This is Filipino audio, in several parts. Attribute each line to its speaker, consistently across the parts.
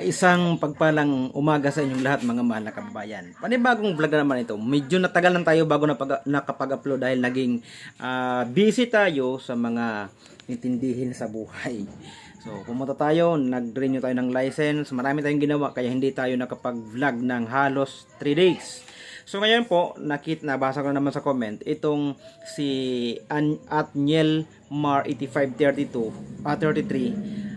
Speaker 1: Isang pagpalang umaga sa inyong lahat mga mahal na kababayan. Panibagong vlog na naman ito. Medyo natagal lang tayo bago napag- nakapag-upload dahil naging ah, busy tayo sa mga intindihin sa buhay. So pumunta tayo, nag-renew tayo ng license. Marami tayong ginawa kaya hindi tayo nakapag-vlog ng halos 3 days. So ngayon po, nakit nabasa ko na naman sa comment itong si An Atniel Mar 8532 ah 33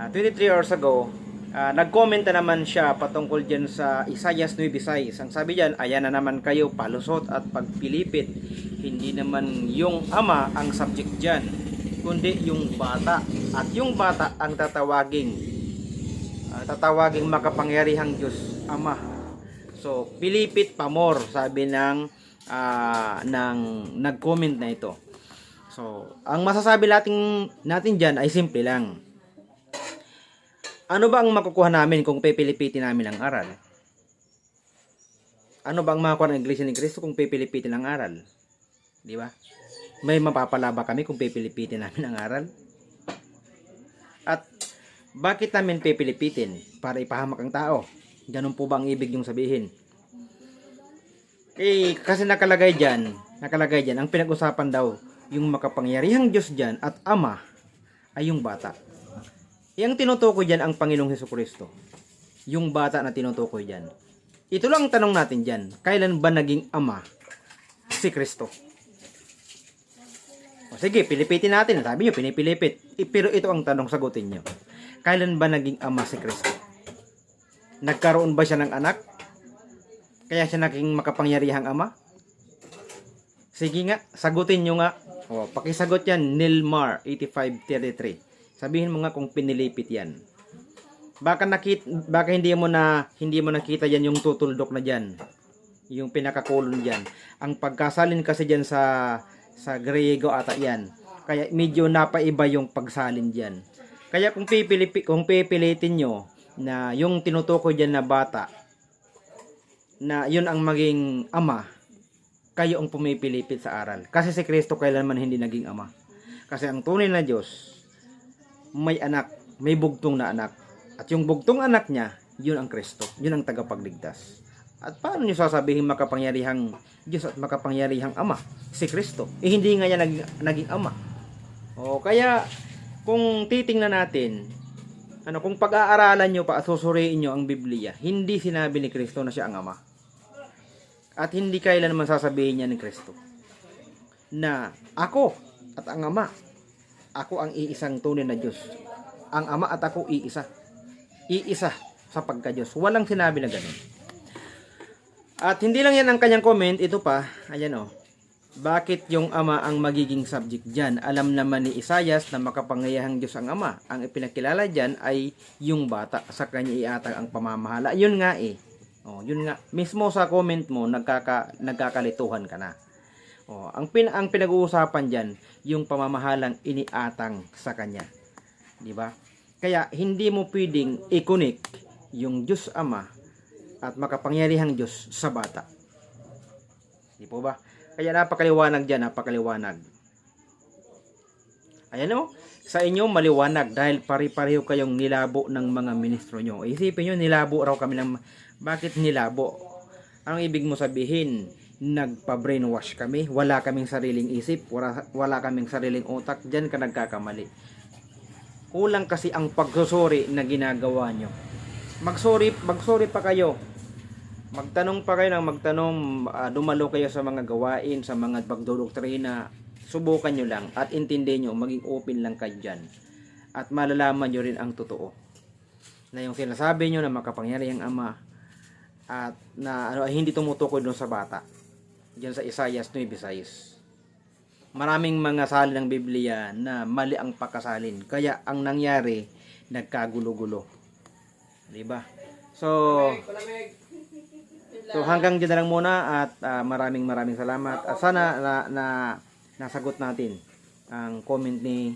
Speaker 1: Ah, 23 hours ago, ah, nag-comment na naman siya patungkol dyan sa Isayas 9.6. Ang sabi dyan, ayan na naman kayo, palusot at pagpilipit. Hindi naman yung ama ang subject dyan, kundi yung bata. At yung bata ang tatawaging, ah, tatawaging makapangyarihang Diyos, Ama. So, pilipit pamor, sabi ng, ah, ng nag-comment na ito. So, ang masasabi natin, natin dyan ay simple lang ano ba ang makukuha namin kung pipilipitin namin ang aral? Ano ba ang makukuha ng Iglesia ni Cristo kung pipilipitin ang aral? Di ba? May mapapala ba kami kung pipilipitin namin ang aral? At bakit namin pipilipitin? Para ipahamak ang tao. Ganun po ba ang ibig yung sabihin? Eh, kasi nakalagay dyan, nakalagay dyan, ang pinag-usapan daw, yung makapangyarihang Diyos dyan at Ama ay yung bata. Yang tinutukoy dyan ang Panginoong Heso Kristo. Yung bata na tinutukoy dyan. Ito lang ang tanong natin dyan. Kailan ba naging ama si Kristo? O sige, pilipitin natin. Sabi nyo, pinipilipit. Pero ito ang tanong, sagutin nyo. Kailan ba naging ama si Kristo? Nagkaroon ba siya ng anak? Kaya siya naging makapangyarihang ama? Sige nga, sagutin nyo nga. O, pakisagot yan, Nilmar 8533. Sabihin mo nga kung pinilipit yan. Baka nakit baka hindi mo na hindi mo nakita yan yung tutuldok na diyan. Yung pinakakulon diyan. Ang pagkasalin kasi diyan sa sa Griego ata yan. Kaya medyo napaiba yung pagsalin diyan. Kaya kung pipilipi kung pipilitin nyo na yung tinutukoy diyan na bata na yun ang maging ama, kayo ang pumipilipit sa aral. Kasi si Kristo kailanman hindi naging ama. Kasi ang tunay na Diyos, may anak, may bugtong na anak. At yung bugtong anak niya, yun ang Kristo. Yun ang tagapagligtas. At paano niyo sasabihin makapangyarihang Diyos at makapangyarihang Ama? Si Kristo. Eh hindi nga niya nag, naging Ama. O kaya, kung titingnan natin, ano, kung pag-aaralan nyo pa at susuriin nyo ang Biblia, hindi sinabi ni Kristo na siya ang Ama. At hindi kailan naman sasabihin niya ni Kristo na ako at ang Ama ako ang iisang tunay na Diyos. Ang Ama at ako iisa. Iisa sa pagka-Diyos. Walang sinabi na ganun. At hindi lang yan ang kanyang comment, ito pa, ayan o. Bakit yung Ama ang magiging subject dyan? Alam naman ni Isayas na makapangyayahang Diyos ang Ama. Ang ipinakilala dyan ay yung bata. Sa kanya iatang ang pamamahala. Yun nga eh. Oh, yun nga. Mismo sa comment mo, nagkaka, nagkakalituhan ka na. Oh, ang pin ang pinag-uusapan diyan yung pamamahalang iniatang sa kanya. 'Di ba? Kaya hindi mo pwedeng i-connect yung Diyos Ama at makapangyarihang Diyos sa bata. Di po ba? Kaya napakaliwanag diyan, napakaliwanag. Ayan o, sa inyo maliwanag dahil pari-pareho kayong nilabo ng mga ministro nyo. Isipin nyo, nilabo raw kami ng... Bakit nilabo? Anong ibig mo sabihin? Nagpa-brainwash kami, wala kaming sariling isip, wala, wala kaming sariling utak, diyan ka nagkakamali. Kulang kasi ang pagsusuri na ginagawa nyo. Magsuri, magsuri pa kayo. Magtanong pa kayo ng magtanong, ah, dumalo kayo sa mga gawain, sa mga pagdodoktrina. Subukan nyo lang at intindihin nyo, maging open lang kayo dyan. At malalaman nyo rin ang totoo. Na yung sinasabi nyo na makapangyari ang ama, at na ano, hindi tumutukoy doon sa bata diyan sa Isaias 9:6. Maraming mga salin ng Biblia na mali ang pagkasalin. Kaya ang nangyari, nagkagulo-gulo. 'Di ba? So So hanggang diyan na lang muna at ah, maraming maraming salamat. At sana na, na nasagot natin ang comment ni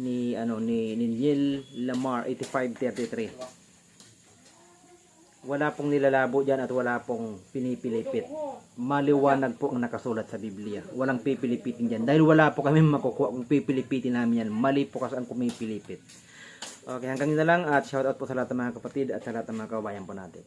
Speaker 1: ni ano ni ni Neil Lamar 8533 wala pong nilalabo dyan at wala pong pinipilipit. Maliwanag po ang nakasulat sa Biblia. Walang pipilipitin dyan. Dahil wala po kami makukuha kung pipilipitin namin yan. Mali po kasi ang kumipilipit. Okay, hanggang na lang at shoutout po sa lahat ng mga kapatid at sa lahat ng mga kabayan po natin.